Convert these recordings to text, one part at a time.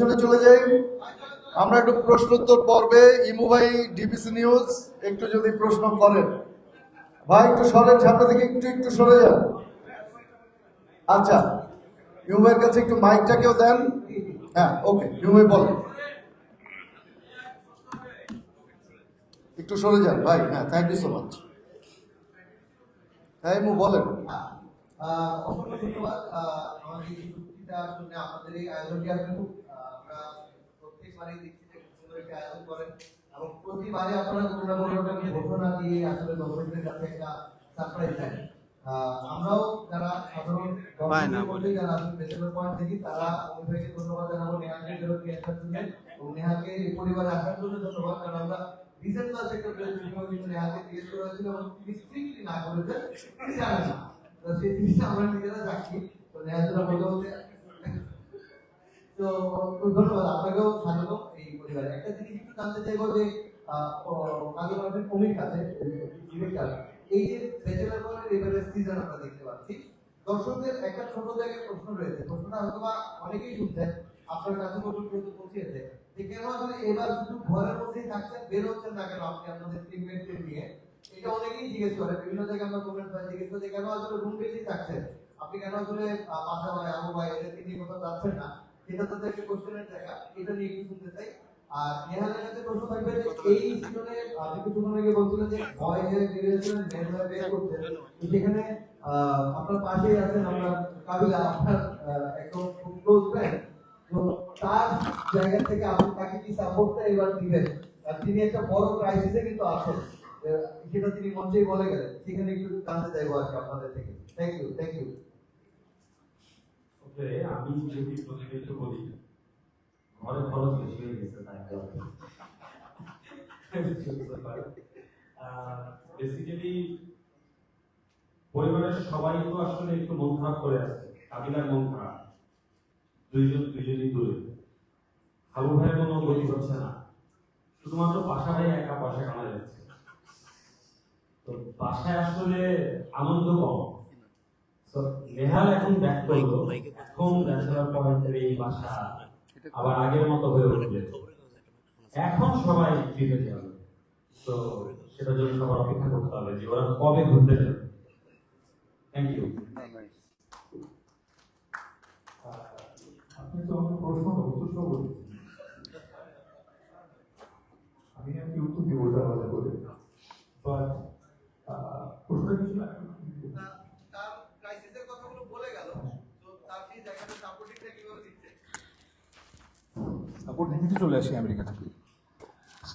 পিছনে চলে যাই। আমরা একটু প্রশ্ন উত্তর পর্বে ইমু ভাই ডিবিসি নিউজ, একটু যদি প্রশ্ন করেন। ভাই, একটু সরেন, সামনে থেকে একটু একটু সরে যান। আচ্ছা ইমু কাছে একটু মাইকটাকেও দেন? হ্যাঁ ওকে ইমু বলেন। একটু সরে যান, ভাই হ্যাঁ থ্যাংক ইউ সো মাচ হ্যাঁ ইমু, বলেন। অসংখ্য ধন্যবাদ। আমাদের এই আয়োজনটি আসলে খুব প্রত্যেকবারই দেখছি যে খুব সুন্দর একটি আয়োজন করেন। এবং প্রতিবারে আপনারা কোনো না কোনো রকম ঘোষণা দিয়ে আসলে দর্শকদের কাছে একটা সারপ্রাইজ দেন। আহ, আমরাও যারা সাধারণ দর্শকদের মধ্যে যারা আসলে বেচেলার পয়েন্ট দেখি তারা অভিভাবককে ধন্যবাদ জানাব নেহাকে ফেরত নিয়ে আসার জন্য এবং নেহাকে এই পরিবারে আসার জন্য ধন্যবাদ কারণ আমরা রিসেন্ট ক্লাস একটা প্রেজেন্টেশন কিন্তু নেহাকে জিজ্ঞেস করা হয়েছিল এবং স্ট্রিক্টলি না করেছে তিনি জানেন না। তো সেই জিনিসটা আমরা নিজেরা রাখি তো নেহাজুরা বলতে বলতে তো ধন্যবাদ, আপনাকেও স্বাগত এই পরিবারে। একটা জিনিস একটু জানতে চাইব যে মার্কেট কমির কাছে ডিরেক্টর এই যে ব্যাচেলার বলের এবারে সিজন আমরা দেখতে পাচ্ছি, দর্শকদের একটা ছোট জায়গায় প্রশ্ন রয়েছে। প্রশ্নটা হয়তো বা অনেকেই শুনছেন, আপনার কাছে পর্যন্ত পৌঁছেছে, যে কেন আসলে এবার শুধু ঘরের মধ্যেই থাকছেন, বের হচ্ছেন না কেন আপনি আপনাদের টিমমেটদের নিয়ে? এটা অনেকেই জিজ্ঞেস করে, বিভিন্ন জায়গায় আমরা কমেন্ট পাই, জিজ্ঞেস করে কেন আসলে রুম বেশি থাকছেন? আপনি কেন আসলে বাসা বাড়ি আবু ভাই, এদেরকে নিয়ে কোথাও যাচ্ছেন না? সেটা তো একটা কোশ্চেনের জায়গা এটা নিয়ে একটু শুনতে চাই। আর নেহালের কাছে প্রশ্ন থাকবে যে এই সিজনে আপনি কিছুক্ষণ আগে বলছিলেন যে ভয় যে বেরিয়েছেন মেন বের করছেন সেখানে আপনার পাশেই আছেন আমরা কাবিলা আপনার একদম খুব ক্লোজ ফ্রেন্ড তো তার জায়গা থেকে আপনি তাকে কি সাপোর্টটা এবার দিবেন? আর তিনি একটা বড় ক্রাইসিসে কিন্তু আছেন। সেটা তিনি মঞ্চেই বলে গেলেন। সেখানে একটু জানতে চাইব আর কি আপনাদের থেকে। Thank you thank you okay আমি যদি প্রতিনিধিত্ব করি ঘরে খরচ বেশি হয়ে গেছে, তাই বেসিক্যালি পরিবারের সবাই তো আসলে একটু মন খারাপ করে আছে কাবিলার মন খারাপ, দুইজন, দুইজনই দূরে। হাবু ভাইয়ের কোনো গতি হচ্ছে না। শুধুমাত্র পাশা ভাই একা পয়সা কামা যাচ্ছে। তো বাসায় আসলে আনন্দ কম। তো নেহাল এখন ব্যাক করল এখন ব্যাচেলার পয়েন্টের এই বাসা আবার আগের মতো হয়ে উঠবে। এখন সবাই ফিরে যাবে। তো সেটার জন্য সবার অপেক্ষা করতে হবে যে ওরা কবে ঘুরতে যাবে। থ্যাংক ইউ আপনি তো আমাকে প্রশ্ন উত্তর আমি আর কি উত্তর দিব ওটা আলাদা করে বাট প্রশ্নটা কিছু না তার ক্রাইসিসের কথাগুলো বলে গেল তো তার সেই জায়গাটা সাপোর্টিংটা কীভাবে দিচ্ছে সাপোর্ট নিতে আমেরিকা থেকে।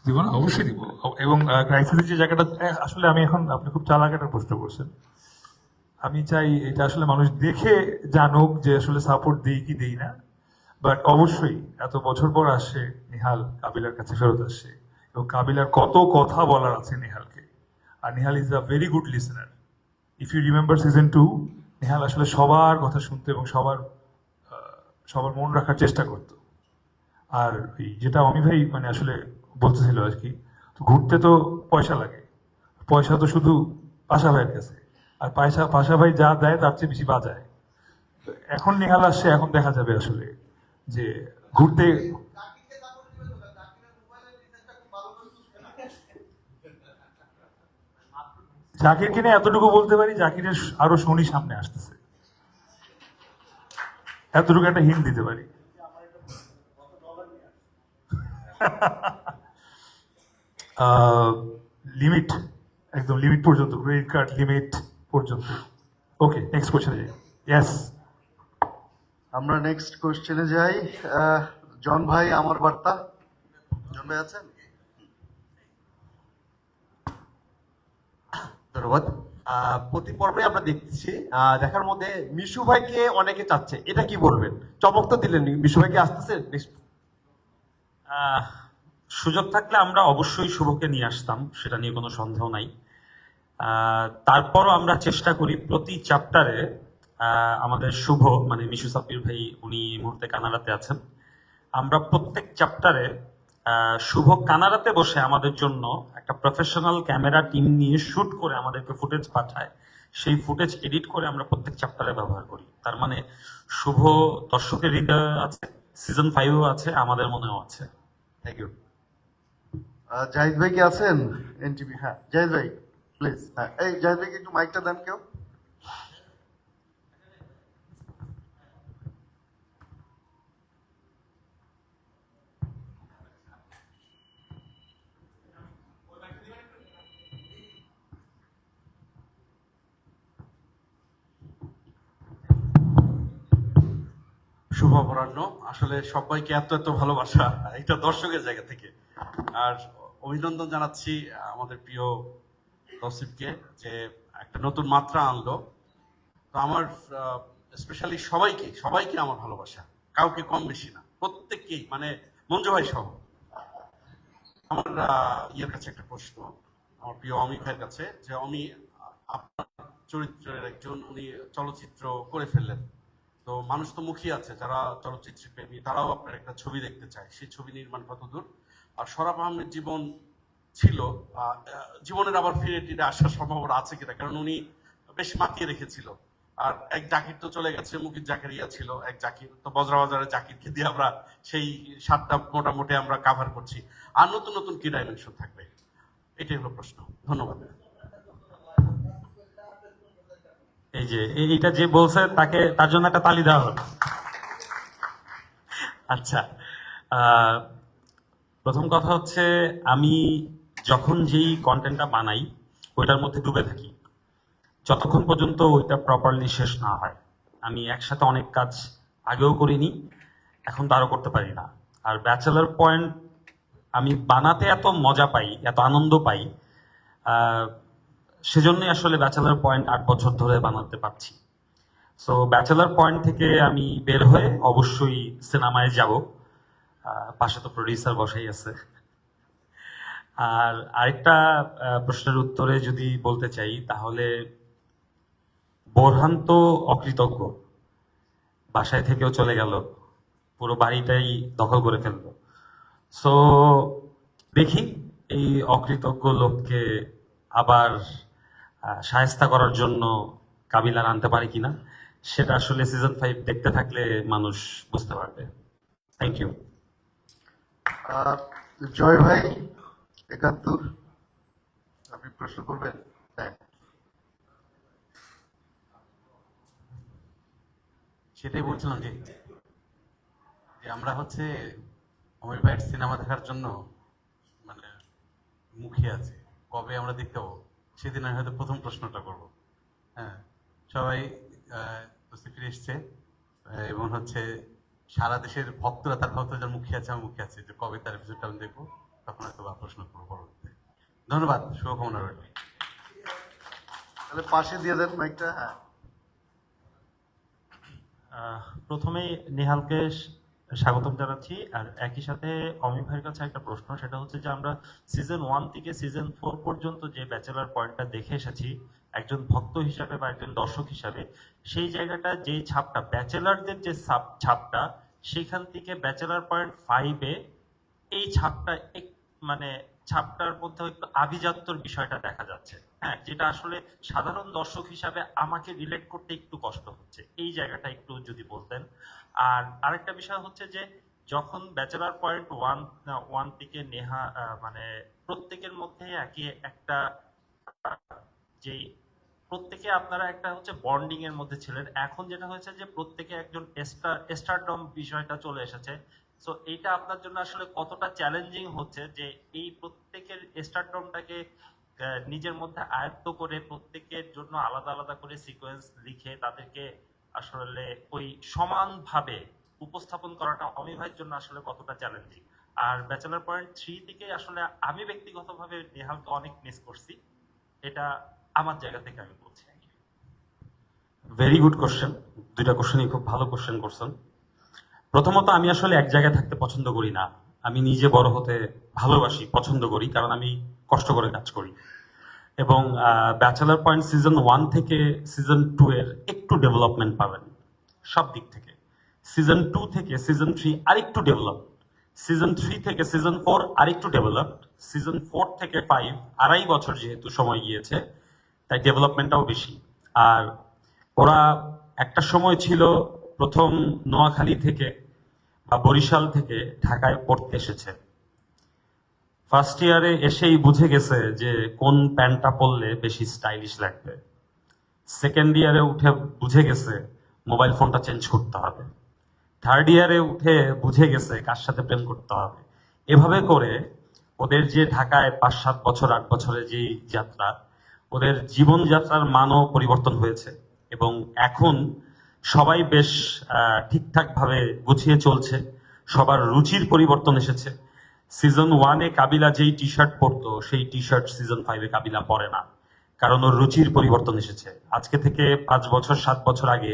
দিব না? অবশ্যই দিব। এবং ক্রাইসিসের যে জায়গাটা আসলে আমি এখন আপনি খুব চালাক প্রশ্ন করছেন। আমি চাই এটা আসলে মানুষ দেখে জানুক যে আসলে সাপোর্ট দিই কি দিই না। বাট অবশ্যই এত বছর পর আসে নিহাল কাবিলার কাছে ফেরত আসে। এবং কাবিলার কত কথা বলার আছে নিহালকে। আর Nihal is a very good listener if you remember season two Nehal আসলে সবার কথা শুনতো এবং সবার সবার মন রাখার চেষ্টা করতো। আর যেটা অমি ভাই মানে আসলে বলতেছিল আর কি ঘুরতে তো পয়সা লাগে। পয়সা তো শুধু পাশা ভাইয়ের কাছে। আর পয়সা, পাশা ভাই যা দেয় তার চেয়ে বেশি বাজায়। এখন নেহাল আসছে, এখন দেখা যাবে আসলে যে ঘুরতে জাকিরকে সাপোর্ট দিবে তো জাকিরের মোবাইলের বিজনেসটা খুব ভালো করে চলছে না জাকিরকে নিয়ে এতটুকু বলতে পারি, জাকিরের আরও শনি সামনে আসতেছে। এতটুকু একটা হিন্ট দিতে পারি। লিমিট একদম লিমিট পর্যন্ত ক্রেডিট কার্ড লিমিট পর্যন্ত। ওকে নেক্সট কোশ্চেনে যাই। ইয়েস আমরা নেক্সট কোশ্চেনে যাই। আহ, জন ভাই আমার বার্তা। জন ভাই আছেন? ধন্যবাদ। প্রতি পর্বে আমরা দেখছি আহ, দেখার মধ্যে মিশু ভাইকে অনেকে চাচ্ছে। এটা কি বলবেন? চমক তো দিলেন মিশু ভাইকে আসতেছে? সুযোগ থাকলে আমরা অবশ্যই শুভকে নিয়ে আসতাম, সেটা নিয়ে কোনো সন্দেহ নাই। তারপরও আমরা চেষ্টা করি প্রতি চ্যাপ্টারে আমাদের শুভ মানে মিশু সাপির ভাই, উনি এই মুহূর্তে কানাডাতে আছেন। আমরা প্রত্যেক চ্যাপ্টারে শুভ কানাডাতে বসে আমাদের জন্য একটা প্রফেশনাল ক্যামেরা টিম নিয়ে শুট করে আমাদেরকে ফুটেজ পাঠায়। সেই ফুটেজ এডিট করে আমরা প্রত্যেক চ্যাপ্টারে ব্যবহার করি। তার মানে শুভ দর্শকের হৃদয় আছে সিজন ফাইভও আছে, আমাদের মনেও আছে। থ্যাংক ইউ জাহিদ ভাই কি আছেন? এনটিভি হ্যাঁ। জাহিদ ভাই প্লিজ হ্যাঁ। এই জাহিদ ভাইকে একটু মাইকটা দেন কেউ? শুভ অপরাহ্ন। আসলে সবাইকে এত এত ভালোবাসা, এটা দর্শকের জায়গা থেকে। আর অভিনন্দন জানাচ্ছি আমাদের প্রিয় তসিফকে যে একটা নতুন মাত্রা আনলো। তো আমার স্পেশালি সবাইকে সবাইকে আমার ভালোবাসা, কাউকে কম বেশি না, প্রত্যেককেই মানে মঞ্জু ভাই সহ। আমার ইয়ের কাছে একটা প্রশ্ন, আমার প্রিয় অমি ভাইয়ের কাছে, যে অমি, আপনার চরিত্রের একজন, উনি চলচ্চিত্র করে ফেললেন। তো মানুষ তো মুখী আছে, যারা চলচ্চিত্র প্রেমী তারাও আপনার একটা ছবি দেখতে চায়, সেই ছবি নির্মাণ কতদূর? আর সরাব আহমেদ জীবন ছিল জীবনের আবার ফিরে টিরে আসার সম্ভাবনা আছে কিনা কারণ উনি বেশ মাতিয়ে রেখেছিল। আর এক জাকির তো চলে গেছে মুকির জাকারিয়া ছিল এক জাকির তো বজ্রাবাজারের জাকিরকে দিয়ে আমরা সেই সাতটা মোটামুটি আমরা কাভার করছি। আর নতুন নতুন কি ডাইমেনশন থাকবে? এটাই হলো প্রশ্ন। ধন্যবাদ। এই যে এই- এইটা যে বলছে তাকে তার জন্য একটা তালি দেওয়া হলো। আচ্ছা আহ, প্রথম কথা হচ্ছে, আমি যখন যেই কন্টেন্টটা বানাই, ওইটার মধ্যে ডুবে থাকি। যতক্ষণ পর্যন্ত ওইটা প্রপারলি শেষ না হয়। আমি একসাথে অনেক কাজ আগেও করিনি, এখন তো আরও করতে পারি না। আর ব্যাচেলার পয়েন্ট আমি বানাতে এত মজা পাই, এত আনন্দ পাই সেজন্যই আসলে ব্যাচেলার পয়েন্ট আট বছর ধরে বানাতে পারছি। সো ব্যাচেলার পয়েন্ট থেকে আমি বের হয়ে অবশ্যই সিনেমায় যাব। পাশে তো প্রডিউসার বসাই আছে। আর আরেকটা প্রশ্নের উত্তরে যদি বলতে চাই, তাহলে বোরহান তো অকৃতজ্ঞ। বাসায় থেকেও চলে গেল। পুরো বাড়িটাই দখল করে ফেলল। সো দেখি এই অকৃতজ্ঞ লোককে আবার সায়স্তা করার জন্য কাবিলার আনতে পারে কিনা, সেটা আসলে সিজন ফাইভ দেখতে থাকলে মানুষ বুঝতে পারবে। থ্যাংক ইউ জয় ভাই একাত্তর। আপনি প্রশ্ন করবেন? হ্যাঁ। সেটাই বলছিলাম যে যে আমরা হচ্ছে অমির ভাইয়ের সিনেমা দেখার জন্য মানে মুখে আছি। কবে আমরা দেখতে পাবো? সেদিন আমি হয়তো প্রথম প্রশ্নটা করব। হ্যাঁ। সবাই ফিরে এসছে এবং হচ্ছে সারা দেশের ভক্তরা তার ভক্তরা মুখিয়ে আছে আমি মুখিয়ে আছি। যে কবে তার এপিসোডটা আমি দেখব, তখন হয়তো বা প্রশ্ন করব পরবর্তীতে। ধন্যবাদ, শুভকামনা রইল। তাহলে পাশে দিয়ে দেন মাইকটা। হ্যাঁ। প্রথমেই নেহালকে স্বাগতম জানাচ্ছি। আর একই সাথে অমি ভাইয়ের কাছে একটা প্রশ্ন, সেটা হচ্ছে যে আমরা সিজন ওয়ান থেকে সিজন ফোর পর্যন্ত যে ব্যাচেলার পয়েন্টটা দেখে এসেছি একজন ভক্ত হিসাবে বা একজন দর্শক হিসাবে, সেই জায়গাটা যে ছাপটা, ব্যাচেলারদের যে ছাপ- ছাপটা, সেখান থেকে ব্যাচেলার পয়েন্ট ফাইভে এই ছাপটা এক মানে ছাপটার মধ্যে একটু আভিজাত্যর বিষয়টা দেখা যাচ্ছে। হ্যাঁ যেটা আসলে সাধারণ দর্শক হিসাবে আমাকে রিলেট করতে একটু কষ্ট হচ্ছে। এই জায়গাটা একটু যদি বলতেন। আর আরেকটা বিষয় হচ্ছে যে, যখন ব্যাচেলার পয়েন্ট ওয়ান ওয়ান থেকে নেহা মানে প্রত্যেকের মধ্যে একই একটা, যে প্রত্যেকে আপনারা একটা হচ্ছে বন্ডিং এর মধ্যে ছিলেন। এখন যেটা হয়েছে যে প্রত্যেকে একজন স্টার স্টারডম বিষয়টা চলে এসেছে। সো এইটা আপনার জন্য আসলে কতটা চ্যালেঞ্জিং হচ্ছে যে এই প্রত্যেকের স্টারডমটাকে নিজের মধ্যে আয়ত্ত করে প্রত্যেকের জন্য আলাদা আলাদা করে সিকোয়েন্স লিখে তাদেরকে আসলে ওই সমানভাবে উপস্থাপন করাটা অমিভাইয়ের জন্য আসলে কতটা চ্যালেঞ্জিং আর ব্যাচেলার পয়েন্ট থ্রি থেকে আসলে আমি ব্যক্তিগতভাবে নেহালকে অনেক মিস করছি। এটা আমার জায়গা থেকে আমি বলছি। ভেরি গুড কোশ্চেন দুইটা কোশ্চেনই খুব ভালো কোশ্চেন করছেন। প্রথমত আমি আসলে এক জায়গায় থাকতে পছন্দ করি না। আমি নিজে বড় হতে ভালোবাসি, পছন্দ করি, কারণ আমি কষ্ট করে কাজ করি। এবং ব্যাচেলার পয়েন্ট সিজন ওয়ান থেকে সিজন টু এর একটু ডেভেলপমেন্ট পাবেন, সব দিক থেকে। সিজন টু থেকে সিজন থ্রি আরেকটু ডেভেলপ সিজন থ্রি থেকে সিজন ফোর আরেকটু ডেভেলপ সিজন ফোর থেকে ফাইভ আড়াই বছর যেহেতু সময় গিয়েছে তাই ডেভেলপমেন্টটাও বেশি। আর ওরা একটা সময় ছিল প্রথম নোয়াখালী থেকে বা বরিশাল থেকে ঢাকায় পড়তে এসেছে। ফার্স্ট ইয়ারে এসেই বুঝে গেছে যে কোন প্যান্টটা পরলে বেশি স্টাইলিশ লাগবে। সেকেন্ড ইয়ারে উঠে বুঝে গেছে মোবাইল ফোনটা চেঞ্জ করতে হবে। থার্ড ইয়ারে উঠে বুঝে গেছে কার সাথে প্রেম করতে হবে। এভাবে করে ওদের যে ঢাকায় পাঁচ সাত বছর, আট বছরের যে যাত্রা ওদের জীবনযাত্রার মানও পরিবর্তন হয়েছে এবং এখন সবাই বেশ ঠিকঠাক ভাবে গুছিয়ে চলছে, সবার রুচির পরিবর্তন এসেছে। সিজন ওয়ানে কাবিলা যেই টি শার্ট পরতো, সেই টি শার্ট সিজন ফাইভে কাবিলা পরে না, কারণ ওর রুচির পরিবর্তন এসেছে। আজকে থেকে পাঁচ বছর, সাত বছর আগে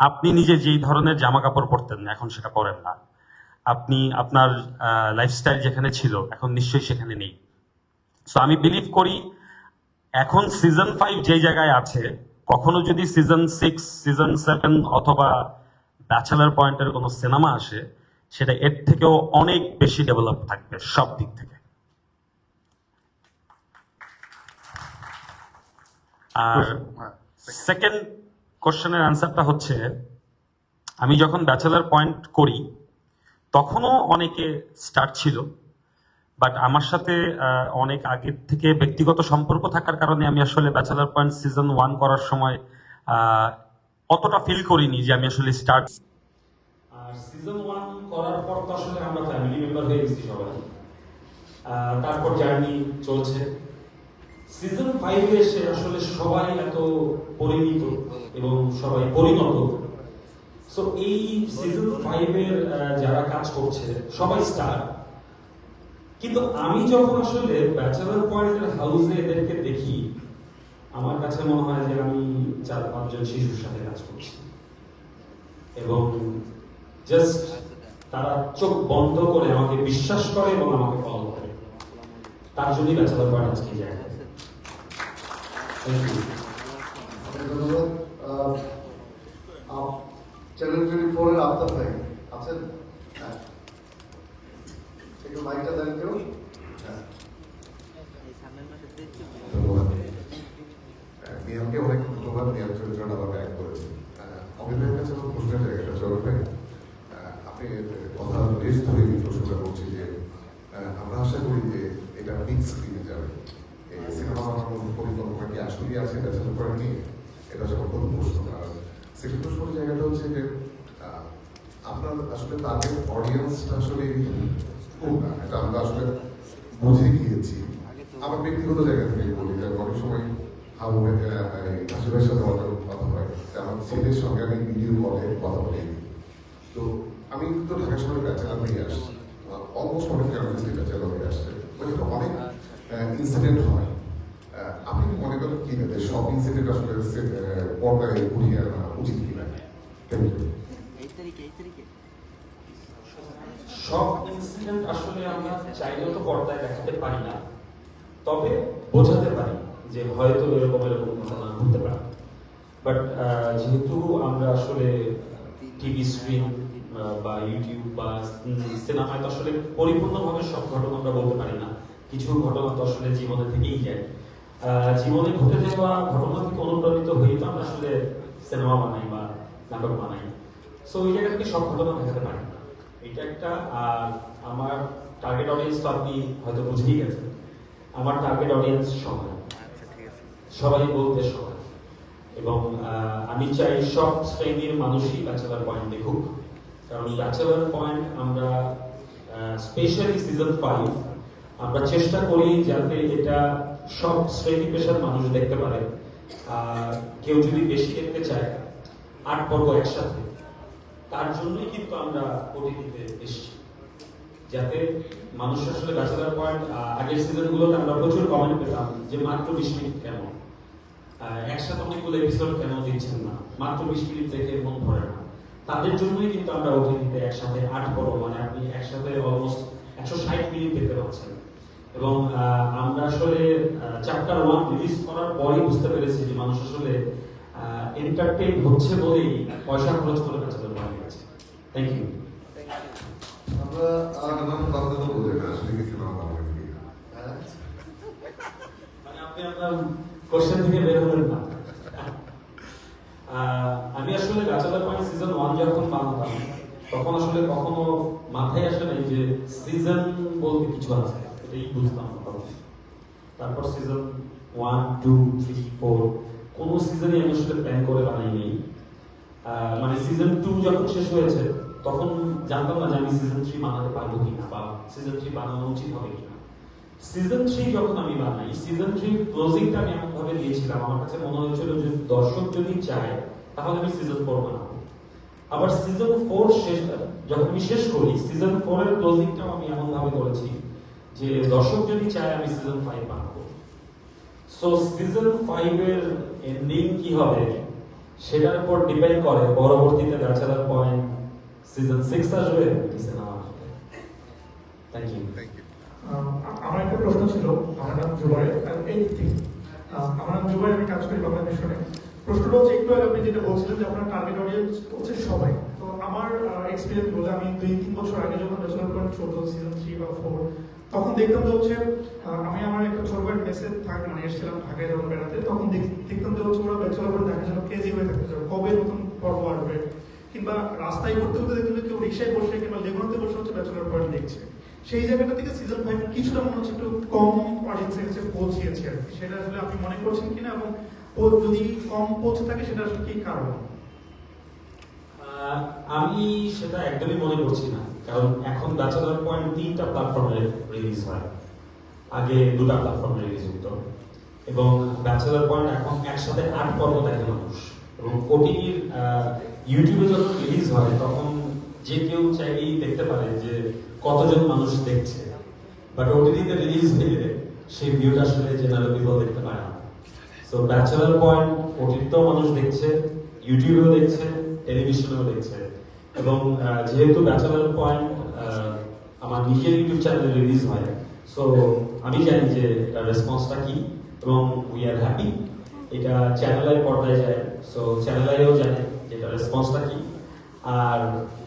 আপনি নিজে যেই ধরনের জামা কাপড় পরতেন, এখন সেটা পরেন না। আপনি আপনার লাইফস্টাইল যেখানে ছিল, এখন নিশ্চয়ই সেখানে নেই। সো আমি বিলিভ করি এখন সিজন ফাইভ যে জায়গায় আছে, কখনো যদি সিজন সিক্স সিজন সেভেন অথবা ব্যাচেলার পয়েন্টের কোনো সিনেমা আসে, সেটা এর থেকেও অনেক বেশি ডেভেলপ থাকবে সব দিক থেকে। আর সেকেন্ড কোশ্চেনের অ্যান্সারটা হচ্ছে, আমি যখন ব্যাচেলার পয়েন্ট করি, তখনও অনেকে স্টার্ট ছিল। বাট আমার সাথে অনেক আগের থেকে ব্যক্তিগত সম্পর্ক থাকার কারণে আমি আসলে ব্যাচেলার পয়েন্ট সিজন ওয়ান করার সময় অতটা ফিল করিনি যে আমি আসলে স্টার্ট সিজন ওয়ান করার পর তো আসলে আমরা ফ্যামিলি মেম্বার হয়ে গেছি সবাই। তারপর জার্নি চলছে। সিজন ফাইভে এসে আসলে সবাই এত পরিণত এবং সবাই পরিণত। সো এই সিজন ফাইভের যারা কাজ করছে, সবাই স্টার কিন্তু আমি যখন আসলে ব্যাচেলার পয়েন্টের হাউসে এদেরকে দেখি, আমার কাছে মনে হয় যে আমি চার পাঁচজন শিশুর সাথে কাজ করছি। এবং জাস্ট তারা চোখ বন্ধ করে আমাকে বিশ্বাস করে এবং আমাকে ফলো করে। তার জন্যই ব্যাচেলার পয়েন্ট আজকে যায় চ্যানেল টোয়েন্টি ফোরের আফতাব ভাই, আছেন? হ্যাঁ। একটু মাইকটা দেন কেউ হ্যাঁ নিয়মকে অনেক ধন্যবাদ নিয়ম চরিত্রটা আবার ব্যাক করেছে। অভিনয়ের কাছে আমার প্রশ্নের জায়গাটা সৌরভ ভাই আপনি কথা বেশ ধরে প্রশ্নটা বলছি যে আমরা আশা করি যে এটা বিগ স্ক্রিনে যাবে। এই সিনেমা বানানোর পরিকল্পনা কি আসলেই আছে? এটা চালু করে নিয়ে এটা আমার প্রথম প্রশ্ন। আর সেকেন্ড প্রশ্নের জায়গাটা হচ্ছে যে আপনার আসলে তাদের অডিয়েন্সটা আসলে না এটা আমরা আসলে বুঝে গিয়েছি। আমার ব্যক্তিগত জায়গা থেকে বলি যে অনেক সময় হাবু হাসিবের সাথে অনেক কথা হয় আমার ছেলের সঙ্গে আমি ভিডিও কলে কথা বলি। তো আমি তো ঢাকা শহরে ব্যাচেলার হয়ে আসছি অলমোস্ট অনেক ফ্যামিলি ব্যাচেলার হয়ে আসছে তো অনেক ইনসিডেন্ট হয়। আপনি মনে করেন কি না সব ইনসিডেন্ট আসলে পর্দায় উঠিয়ে আনা উচিত কিনা? সব ইনসিডেন্ট আসলে আমরা চাইলেও তো পর্দায় দেখাতে পারি না। তবে বোঝাতে পারি যে হয়তো এরকম এরকম ঘটনা ঘটতে পারে। বাট যেহেতু আমরা আসলে টিভি স্ক্রিন বা ইউটিউব বা সিনেমায় তো আসলে পরিপূর্ণভাবে সব ঘটনা আমরা বলতে পারি না। কিছু ঘটনা তো আসলে জীবনে থেকেই যায়। জীবনে ঘটে যাওয়া ঘটনা থেকে অনুপ্রাণিত হয়ে তো আমরা আসলে সিনেমা বানাই বা নাটক বানাই। সো ওই জায়গা থেকে সব ঘটনা দেখাতে পারি? না এটা একটা, আর আমার টার্গেট অডিয়েন্স তো আপনি হয়তো বুঝেই গেছেন। আমার টার্গেট অডিয়েন্স সবাই। সবাই বলতে সবাই। এবং আমি চাই সব শ্রেণির মানুষই ব্যাচেলার পয়েন্ট দেখুক। কারণ ব্যাচেলার পয়েন্ট আমরা স্পেশালি সিজন ফাইভ আমরা চেষ্টা করি যাতে এটা সব শ্রেণি পেশার মানুষ দেখতে পারে। আর কেউ যদি বেশি দেখতে চায় আট পর্ব একসাথে। তার জন্যই কিন্তু আমরা ওটিটিতে এসেছি। যাতে মানুষ আসলে ব্যাচেলার পয়েন্ট আগের সিজনগুলোতে আমরা প্রচুর কমেন্ট পেতাম যে মাত্র বিশ মিনিট কেন? একসাথে অনেকগুলো এপিসোড কেন দিচ্ছেন না? মাত্র বিশ মিনিট থেকে মন ভরে না। তাদের জন্যই কিন্তু আমরা ওটিটিতে একসাথে আট পর্ব মানে আপনি একসাথে অলমোস্ট একশো ষাট মিনিট দেখতে পাচ্ছেন। এবং আমরা আসলে চ্যাপ্টার ওয়ান রিলিজ করার পরেই বুঝতে পেরেছি যে মানুষ আসলে এন্টারটেইন হচ্ছে বলেই পয়সা খরচ করে ব্যাচেলার পয়েন্ট গেছে থ্যাংক ইউ মানে আমি আসলে ব্যাচেলার পয়েন্ট সিজন ওয়ান যখন বানাতাম তখন আসলে কখনো মাথায় আসে নাই যে সিজন বলতে কিছু আছে। এটাই বুঝতাম তারপর season one two three four কোনো সিজনই আমি আসলে প্ল্যান করে বানাইনি। মানে সিজন টু যখন শেষ হয়েছে তখন জানতাম না যে আমি সিজন থ্রি বানাতে পারব কিনা বা সিজন থ্রি বানানো উচিত হবে কিনা। সিজন থ্রি যখন আমি বানাই সিজন থ্রি ক্লোজিংটা আমি এমন ভাবে দিয়েছিলাম, আমার কাছে মনে হয়েছিল যে দর্শক যদি চায়, তাহলে আমি সিজন ফোর বানাবো। আবার সিজন ফোর শেষ, যখন আমি শেষ করি সিজন ফোর এর ক্লোজিংটাও আমি এমন ভাবে করেছি যে দর্শক যদি চায়, আমি সিজন ফাইভ বানাবো। সো সিজন ফাইভ এর এন্ডিং কি হবে, সেটার উপর ডিপেন্ড করে। পরবর্তীতে ব্যাচেলার পয়েন্ট সিজন সিক্স আসবে? সিনেমা আসবে। থ্যাংক ইউ থ্যাংক ইউ আমার একটা প্রশ্ন ছিল আমার নাম জুবাই। এই আমার নাম জুবাই আমি কাজ করি বাংলা মিশনে প্রশ্নটা হচ্ছে একটু আগে আপনি যেটা বলছিলেন যে আপনার টার্গেট অডিয়েন্স হচ্ছে সবাই। তো আমার এক্সপিরিয়েন্স বলে আমি দুই তিন বছর আগে যখন পয়েন্ট চলতো সিজন থ্রি বা ফোর তখন দেখতাম যে হচ্ছে আহ, আমি আমার একটা ছোট ভাই মেসে থাক মানে এসেছিলাম ঢাকায় যখন বেড়াতে তখন দেখ- দেখতাম যে হচ্ছে ওরা ব্যাচেলার পয়েন্ট দেখার জন্য ক্রেজি হয়ে থাকতে কবে নতুন পর্ব আসবে কিংবা রাস্তায় ঘুরতে ঘুরতে যে কেউ রিক্সায় বসে কিংবা লেগুনাতে বসে হচ্ছে ব্যাচেলার পয়েন্ট দেখছে সেই জায়গাটা থেকে সিজন ফাইভ কিছুটা মনে হচ্ছে একটু কম অডিয়েন্সের কাছে পৌঁছিয়েছে আর কি। সেটা আসলে আপনি মনে করছেন কিনা এবং ও যদি কম পৌঁছে থাকে সেটা আসলে কি কারণ? আমি সেটা একদমই মনে করছি না। কারণ এখন ব্যাচেলার পয়েন্ট তিনটা প্ল্যাটফর্মে রিলিজ হয়। আগে দুটা প্ল্যাটফর্মে রিলিজ হতো। এবং ব্যাচেলার পয়েন্ট এখন একসাথে আট পর্ব দেখে মানুষ। এবং ওটিটির ইউটিউবে যখন রিলিজ হয়, তখন যে কেউ চাইলেই দেখতে পারে যে কতজন মানুষ দেখছে। বাট ওটিটিতে রিলিজ হয়ে সেই ভিউটা আসলে জেনারেল পিপল দেখতে পারে না। সো ব্যাচেলার পয়েন্ট ওটিটিতেও মানুষ দেখছে ইউটিউবেও দেখছে টেলিভিশনেও দেখছে। এবং যেহেতু ব্যাচেলার পয়েন্ট আমার নিজের ইউটিউব চ্যানেলে রিলিজ হয় সো আমি জানি যে এটার রেসপন্সটা কি, এবং উই আর হ্যাপি এটা চ্যানেলের পর্দায় যায় সো চ্যানেলেও জানে। যে এটার রেসপন্সটা কি? আর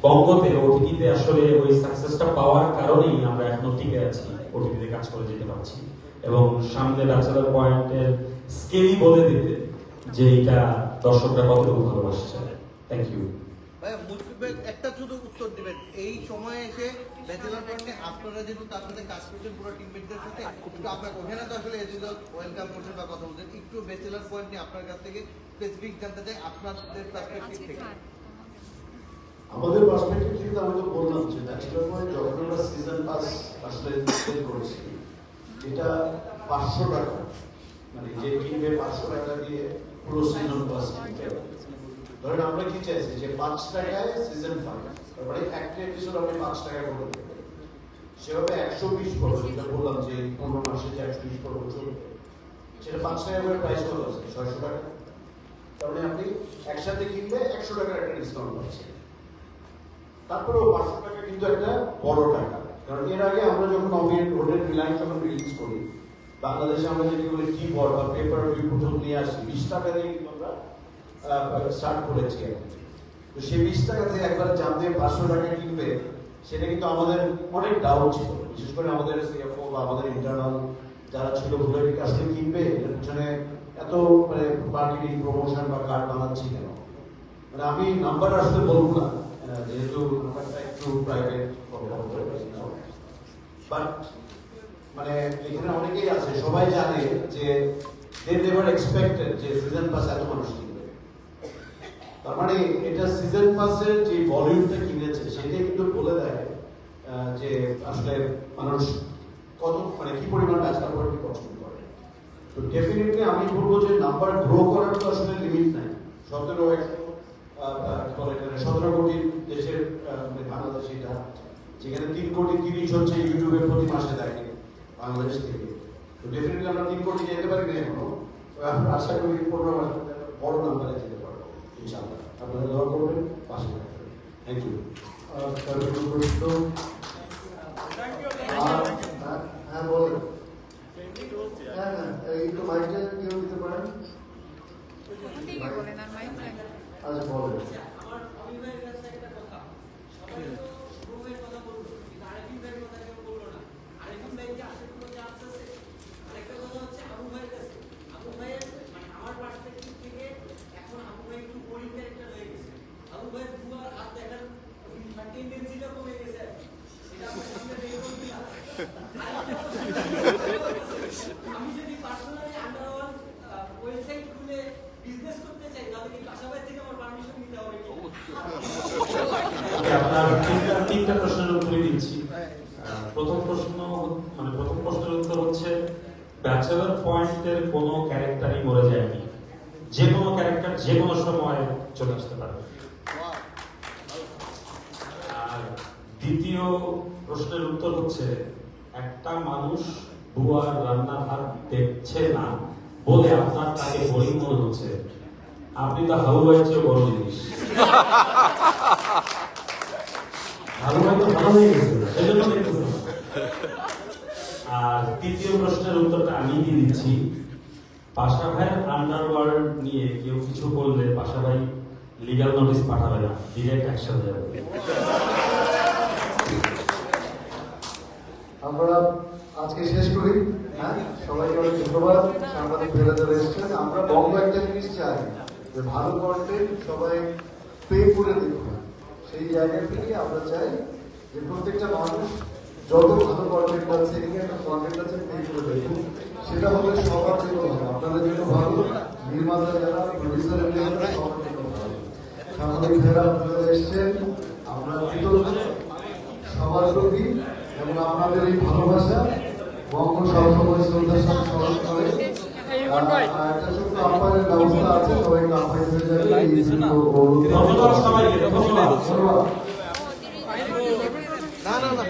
বঙ্গতে ওটিটিতে আসলে ওই সাকসেসটা পাওয়ার কারণেই আমরা এখনও টিকে আছি ওটিটিতে কাজ করে যেতে পারছি। এবং সামনে ব্যাচেলার পয়েন্টের স্কেলই বলে দিতে যে এটা দর্শকরা কতটুকু ভালোবাসছে থ্যাংক ইউ ভাই মুশফিক একটা শুধু উত্তর দিবেন। এই সময়ে এসে ব্যাচেলার পয়েন্টে আপনারা যেহেতু তার সাথে কাজ করছেন পুরো টিমমেটদের সাথে একটু আপনার ওখানে তো আসলে এজ ওয়েলকাম করছেন বা কথা বলছেন। একটু ব্যাচেলার পয়েন্ট নিয়ে আপনার কাছ থেকে স্পেসিফিক জানতে চাই আপনাদের পার্সপেক্টিভ থেকে। আমাদের পার্সপেক্টিভ থেকে আমি তো বললাম যে ব্যাচেলর পয়েন্ট যখন আমরা সিজন পাস আসলে করেছি এটা পাঁচশো টাকা। মানে যে কিনবে পাঁচশো টাকা দিয়ে পুরো সিজন পাস কিনতে। ধরেন আমরা কি চাইছি যে পাঁচ টাকায় সিজন ফাইভ একটা এপিসোড আপনি পাঁচ টাকা করে সেভাবে একশো বিশ পর্ব যেটা বললাম যে পনেরো মাসে যে একশো বিশ পর্ব চলবে। সেটা পাঁচ টাকা করে প্রাইস কত আছে? ছয়শো টাকা। তার মানে আপনি একসাথে কিনলে একশো টাকার একটা ডিসকাউন্ট পাচ্ছেন তারপরেও পাঁচশো টাকা কিন্তু একটা বড় টাকা। কারণ এর আগে আমরা যখন অমির হোটেল রিলায়েন্স যখন রিলিজ করি, বাংলাদেশে আমরা যেটি বলি কিবোর্ড বা পেপার ভিউ প্রথম নিয়ে আসি, বিশ টাকা দিয়ে কিন্তু আমরা স্টার্ট করেছি। তো সেই বিশ টাকা থেকে একবার জানতে পাঁচশো টাকা কিনবে, সেটা কিন্তু আমাদের অনেক ডাউট ছিল। বিশেষ করে আমাদের সিএফও বা আমাদের ইন্টারনাল যারা ছিল, ভুলের কাছে কিনবে পিছনে এত মানে মার্কেটিং প্রমোশন বা কার্ড বানাচ্ছি কেন? মানে আমি নাম্বার আসলে বলব না যেহেতু একটু প্রাইভেট বাট মানে এখানে অনেকেই আছে, সবাই জানে যে দে নেভার এক্সপেক্টেড যে সিজন পাস এত মানুষ কিনবে। তার মানে এটা সিজন পাসের যে ভলিউমটা কিনেছে সেটাই কিন্তু বলে দেয় যে আসলে মানুষ কত মানে কি পরিমাণ ব্যাচলার পয়েন্ট পছন্দ করে। তো ডেফিনেটলি আমি বলব যে নাম্বার গ্রো করার তো আসলে লিমিট নাই। সতেরো সতেরো কোটি দেশের মানে বাংলাদেশ এটা, যেখানে তিন কোটি তিরিশ হচ্ছে ইউটিউবে প্রতি মাসে দেখে বাংলাদেশ থেকে। তো ডেফিনেটলি আমরা তিন কোটি যেতে পারি না এখনও। আশা করি পনেরো মাস, বড় নাম্বারে ইনশাআল্লাহ। আপনারা দোয়া করবেন পাশে থাকবেন। থ্যাংক ইউ হ্যাঁ বলেন। হ্যাঁ হ্যাঁ এই তো মাইকটা কেউ দিতে পারেন? আচ্ছা বলেন এখন আবু ভাই একটু বোরিং ক্যারেক্টার হয়ে গেছে আবু ভাই দুয়ার হাত দেখার আমি যদি পার্সোনালি আন্ডারওয়ার্ল্ড ওয়েবসাইট খুলে বিজনেস করতে চাই তাহলে কি বাসাবাড়ি থেকে আমার পারমিশন নিতে হবে কি ওকে, আপনার তিনটা তিনটা প্রশ্নের উত্তরই দিচ্ছি আহ, প্রথম প্রশ্ন মানে প্রথম প্রশ্নের উত্তর হচ্ছে ব্যাচেলার পয়েন্টের কোনো ক্যারেক্টারই মরে যায়নি যে কোনো ক্যারেক্টার যে কোনো সময় চলে আসতে পারে আর দ্বিতীয় প্রশ্নের উত্তর হচ্ছে, একটা মানুষ বুয়ার রান্নাঘর দেখছে না বলে আপনার তাকে বোরিং মনে হচ্ছে। আপনি তো হালুয়ার চেয়ে বড় জিনিস। হালুয়া তো ভালো হয়ে গেছে আর তৃতীয় প্রশ্নের উত্তরটা আমি দিয়ে দিচ্ছি। পাশা ভাইয়ের আন্ডারওয়ার্ল্ড নিয়ে কেউ কিছু বললে পাশা ভাই লিগ্যাল নোটিশ পাঠাবে না ডিরেক্ট অ্যাকশন যাবে আমরা আজকে শেষ করি। হ্যাঁ সবাইকে অনেক ধন্যবাদ। সাংবাদিক চলে এসেছেন, আমরা বঙ্গ একটা জিনিস চাই, যে ভালো কন্টেন্ট সবাই পে করে দেখুন সেই জায়গা থেকে আমরা চাই যে প্রত্যেকটা মানুষ যত ভালো কন্টেন্ট আছে একটা কন্টেন্ট আছে, পে করে দেখুন সেটা হলে সবার জন্য ভালো। আপনাদের জন্য ভালো। নির্মাতা যারা প্রডিউসার সবার সাংবাদিক ফেরা আপনারা এসছেন আমরা কৃতজ্ঞ। সবার প্রতি এবং আপনাদের এই ভালোবাসা বঙ্গ সবসময় শ্রদ্ধার সাথে স্মরণ করে। আহ্বানের ব্যবস্থা আছে সবাইকে আহ্বান হয়ে যাবে না না না